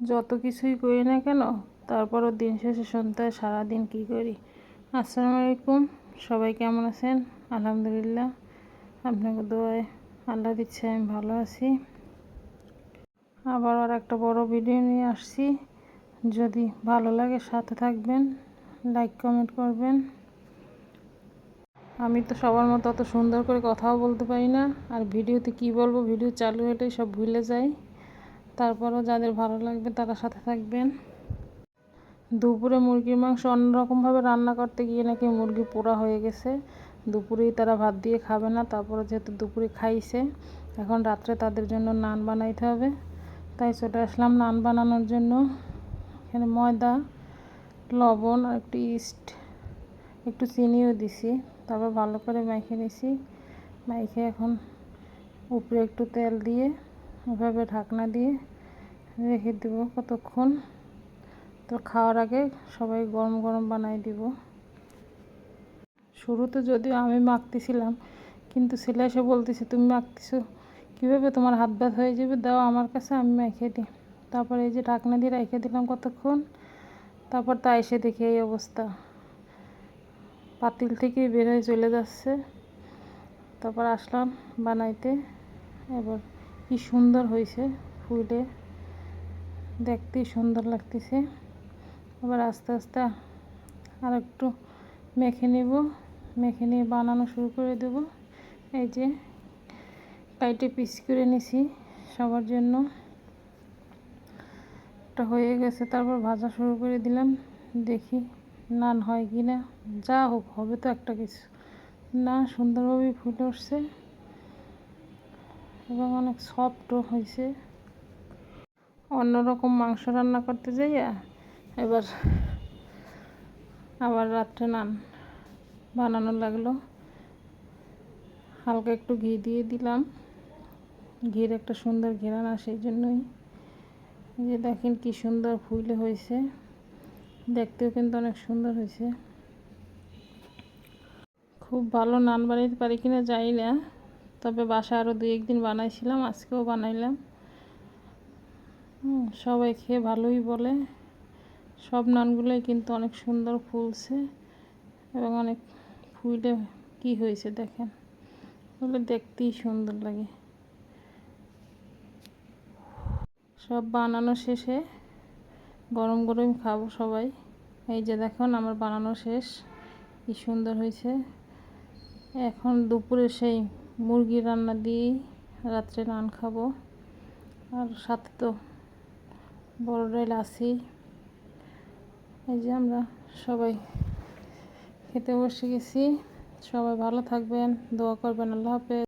যত কিছুই করি না কেন, তারপরও দিন শেষে সন্ধ্যায় সারাদিন কী করি? আসসালামু আলাইকুম। সবাই কেমন আছেন? আলহামদুলিল্লাহ, আপনাকে দোয়ায় আল্লাহ দিচ্ছে, আমি ভালো আছি। আবার আর একটা বড় ভিডিও নিয়ে আসছি। যদি ভালো লাগে সাথে থাকবেন, লাইক, কমেন্ট করবেন। আমি তো সবার মতো অত সুন্দর করে কথাও বলতে পারি না, আর ভিডিওতে কি বলব, ভিডিও চালু হলেই সব ভুলে যাই। তারপরও যাদের ভালো লাগবে তারা সাথে থাকবেন। দুপুরে মুরগির মাংস অন্যরকমভাবে রান্না করতে গিয়ে নাকি মুরগি পোড়া হয়ে গেছে। দুপুরেই তারা ভাত দিয়ে খাবে না, তারপরে যেহেতু দুপুরে খাইছে, এখন রাত্রে তাদের জন্য নান বানাইতে হবে। তাই চলে আসলাম নান বানানোর জন্য। এখানে ময়দা, লবণ আর একটু ইস্ট, একটু চিনিও দিছি। তারপর ভালো করে মেখে নিছি। মেখে এখন উপরে একটু তেল দিয়ে এভাবে ঢাকনা দিয়ে রেখে দেব কতক্ষণ। তো খাওয়ার আগে সবাই গরম গরম বানাই দিব। শুরুতে যদিও আমি মাখতেছিলাম, কিন্তু ছেলে এসে বলতেছে, তুমি মাখতেছো, কীভাবে তোমার হাত ব্যথ হয়ে যাবে? দাও আমার কাছে, আমি মেখে দিই। তারপর এই যে ঢাকনা দিয়ে রেখে দিলাম কতক্ষণ, তারপর তা এসে দেখি এই অবস্থা। পাতিল থেকে বের হয়ে চলে যাচ্ছে। তারপর আসলাম বানাইতে, এবার কি সুন্দর হয়েছে ফুলে। দেখতেই সুন্দর লাগতেছে। আবার আস্তে আস্তে আর একটু মেখে নেব। মেখে নিয়ে বানানো শুরু করে দেব। এই যে কাইটে পিস করে নিছি সবার জন্য। একটা হয়ে গেছে, তারপর ভাজা শুরু করে দিলাম। দেখি নান হয় কি না যা হোক, হবে তো একটা কিছু। না সুন্দরভাবেই ফুটে উঠছে। এবং অনেক সফটও হয়েছে। অন্যরকম মাংস রান্না করতে যাইয়া এবার আবার রাত্রে নান বানানো লাগল। হালকা একটু ঘি দিয়ে দিলাম। ঘির একটা সুন্দর ঘেরান আসে এই জন্যই যে দেখেন কি সুন্দর ফুলে হয়েছে। দেখতেও কিন্তু অনেক সুন্দর হয়েছে। খুব ভালো নান বানাইতে পারি কিনা জানি না। তবে বাসা আরও দুই একদিন বানাইছিলাম, আজকেও বানাইলাম। সবাই খেয়ে ভালোই বলে। সব নানগুলোই কিন্তু অনেক সুন্দর ফুলছে এবং অনেক ফুলে কি হয়েছে দেখেন। ওগুলো দেখতেই সুন্দর লাগে। সব বানানো শেষে গরম গরম খাব সবাই। এই যে দেখুন আমার বানানো শেষ, কি সুন্দর হয়েছে। এখন দুপুরে সেই মুরগি রান্না দিয়েই রাত্রে নান খাব। আর সাথে তো বড় ডাইল আছেই। এই যে আমরা সবাই খেতে বসে গেছি। সবাই ভালো থাকবেন, দোয়া করবেন, আল্লাহ হাফেজ।